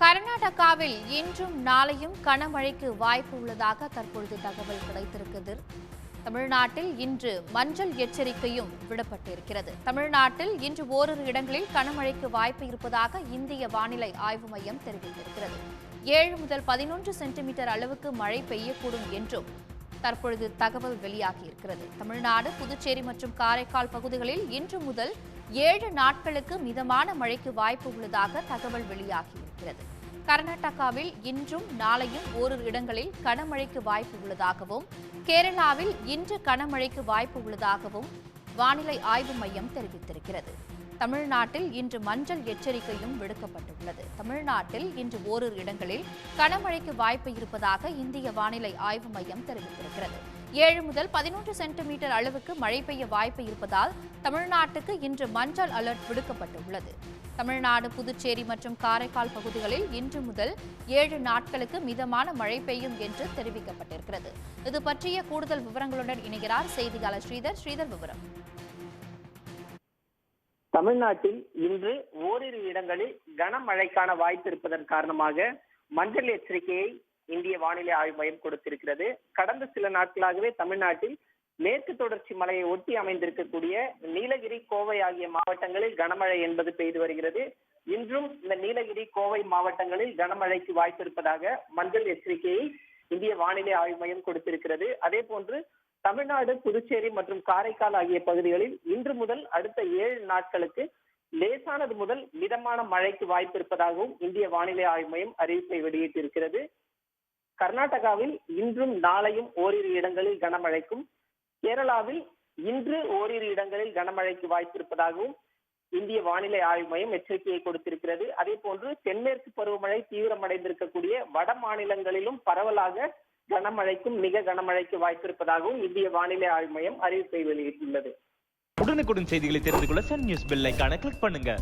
கர்நாடகாவில் இன்றும் நாளையும் கனமழைக்கு வாய்ப்பு உள்ளதாக தற்பொழுது தகவல் கிடைத்திருக்கிறது. தமிழ்நாட்டில் இன்று மஞ்சள் எச்சரிக்கையும் விடப்பட்டிருக்கிறது. தமிழ்நாட்டில் இன்று ஓரிரு இடங்களில் கனமழைக்கு வாய்ப்பு இருப்பதாக இந்திய வானிலை ஆய்வு மையம் தெரிவித்திருக்கிறது. ஏழு முதல் பதினொன்று சென்டிமீட்டர் அளவுக்கு மழை பெய்யக்கூடும் என்றும் தற்பொழுது தகவல் வெளியாகியிருக்கிறது. தமிழ்நாடு புதுச்சேரி மற்றும் காரைக்கால் பகுதிகளில் இன்று முதல் ஏழு நாட்களுக்கு மிதமான மழைக்கு வாய்ப்பு உள்ளதாக தகவல் வெளியாகியிருக்கிறது கர்நாடகாவில் இன்றும் நாளையும் ஓரிரு இடங்களில் கனமழைக்கு வாய்ப்பு உள்ளதாகவும் கேரளாவில் இன்று கனமழைக்கு வாய்ப்பு உள்ளதாகவும் வானிலை ஆய்வு மையம் தெரிவித்திருக்கிறது. தமிழ்நாட்டில் இன்று மஞ்சள் எச்சரிக்கையும் விடுக்கப்பட்டுள்ளது. தமிழ்நாட்டில் இன்று ஓரிரு இடங்களில் கனமழைக்கு வாய்ப்பு இருப்பதாக இந்திய வானிலை ஆய்வு மையம் தெரிவித்திருக்கிறது. ஏழு முதல் பதினொன்று சென்டிமீட்டர் அளவுக்கு மழை பெய்ய வாய்ப்பு இருப்பதால் தமிழ்நாட்டுக்கு இன்று மஞ்சள் அலர்ட் விடுக்கப்பட்டுள்ளது. தமிழ்நாடு புதுச்சேரி மற்றும் காரைக்கால் பகுதிகளில் இன்று முதல் ஏழு நாட்களுக்கு மிதமான மழை பெய்யும் என்று தெரிவிக்கப்பட்டிருக்கிறது. இது பற்றிய கூடுதல் விவரங்களுடன் இணைகிறார் செய்தியாளர் ஸ்ரீதர். ஸ்ரீதர் விவரம். தமிழ்நாட்டில் இன்று ஓரிரு இடங்களில் கனமழைக்கான வாய்ப்பு இருப்பதன் காரணமாக மஞ்சள் எச்சரிக்கையை இந்திய வானிலை ஆய்வு மையம் கொடுத்திருக்கிறது. கடந்த சில நாட்களாகவே தமிழ்நாட்டில் மேற்கு தொடர்ச்சி மலையை ஒட்டி அமைந்திருக்கக்கூடிய நீலகிரி கோவை ஆகிய மாவட்டங்களில் கனமழை என்பது பெய்து வருகிறது. இன்றும் இந்த நீலகிரி கோவை மாவட்டங்களில் கனமழைக்கு வாய்ப்பு இருப்பதாக மஞ்சள் எச்சரிக்கையை இந்திய வானிலை ஆய்வு மையம் கொடுத்திருக்கிறது. அதே போன்று தமிழ்நாடு புதுச்சேரி மற்றும் காரைக்கால் ஆகிய பகுதிகளில் இன்று முதல் அடுத்த ஏழு நாட்களுக்கு லேசானது முதல் மிதமான மழைக்கு வாய்ப்பு இருப்பதாகவும் இந்திய வானிலை ஆய்வு மையம் அறிவிப்பை வெளியிட்டிருக்கிறது. கர்நாடகாவில் இன்றும் நாளையும் ஓரிரு இடங்களில் கனமழைக்கும். கேரளாவில் இன்று ஓரிரு இடங்களில் கனமழைக்கு வாய்ப்பிருப்பதாகவும் இந்திய வானிலை ஆய்வு மையம் எச்சரிக்கையை கொடுத்திருக்கிறது. அதே போன்று தென்மேற்கு பருவமழை தீவிரமடைந்திருக்கக்கூடிய வட மாநிலங்களிலும் பரவலாக கனமழைக்கும் மிக கனமழைக்கு வாய்ப்பிருப்பதாகவும் இந்திய வானிலை ஆய்வு மையம் அறிவிப்பை வெளியிட்டுள்ளது. உடனுக்குடன் செய்திகளை தெரிந்து கொள்ள சன் நியூஸ் பெல் கிளிக் பண்ணுங்க.